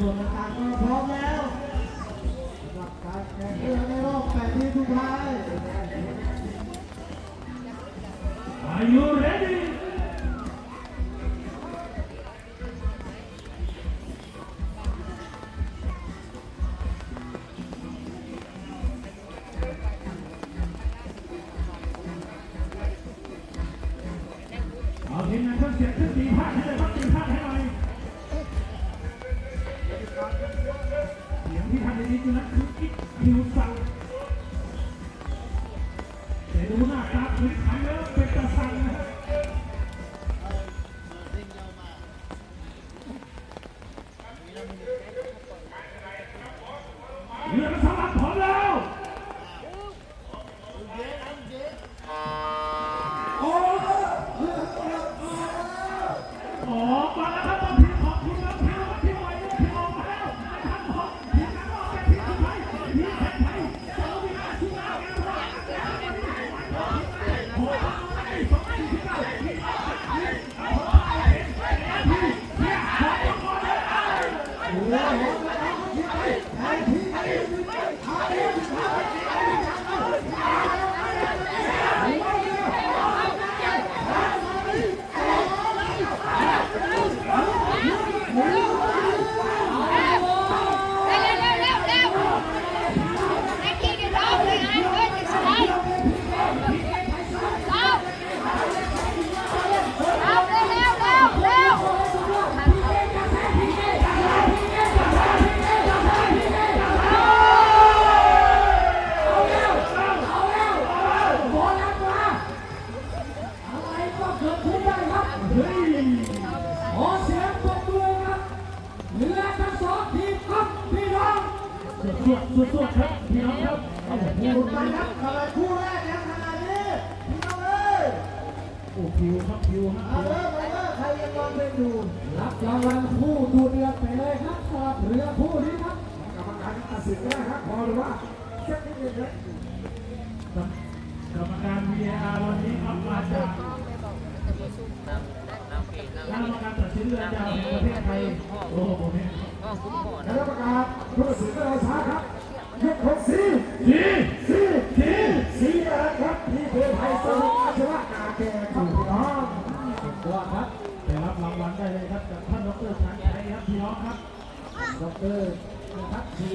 ส่าพร้อมแล้วหรับการแข่งนในรอบแปดทีมสุดทย Are you ready? เอาทีมงานเครื่อเสียงเครื่องตีภาคให้เลยครับ นี้คือนักคือกิ๊กคิวสั่งแต่ดูหน้าตาคือทำแล้วเป็นตาสังนะเรือสลับพร้อมแล้วโอ้ออกมาแล้วครับตอนทีมของทีมแล้วทีมแล้วทีมใหม่ทีมออกมาแล้วนะครับของทีมนั้นออกเป็นทีมสุดท้ายทีมแข่งไทยเจ้าวินาทีแล้วโอ้ยสองทีมที่เก้าทีมออกทีมเอาทีมทีมเนี่ยขอก่อน ไป เฮ้ยขอเสียงปรบมือครับเรือทั้งสองทีมครับพี่น้องสวดสวดสวดครับพี่น้องครับเอาผมพูดดไปครับขนาดคู่แรกยังขนาดนี้พี่น้องเอ้ยโอ้คิวครับคิวฮะเอาเริ่มเลยใครยังมองไม่ดูรับรางวัลคู่ดูเดือดไปเลยครับสำหรับเรือคู่นี้ครับกรรมการตัดสินได้ครับพอหรือว่าเช็คนิดนึงครับกรรมการ VAR วันนี้ครับมาจากคณะกรรมการตัดสิ นเรือจากประเทศไทยโอ้โหเนี่ยคณะกรรมการผู้ตัดสินเราช้าครับยกของสีสีสีสีสีแดงครับที่เพื่อไทยสรุปอาชวะกาแก่ครับพี่น้องสุดยอดครับไปรับรางวัลได้เลยครับจากท่านดรชันชัยครับพี่น้องครับดรนะครับที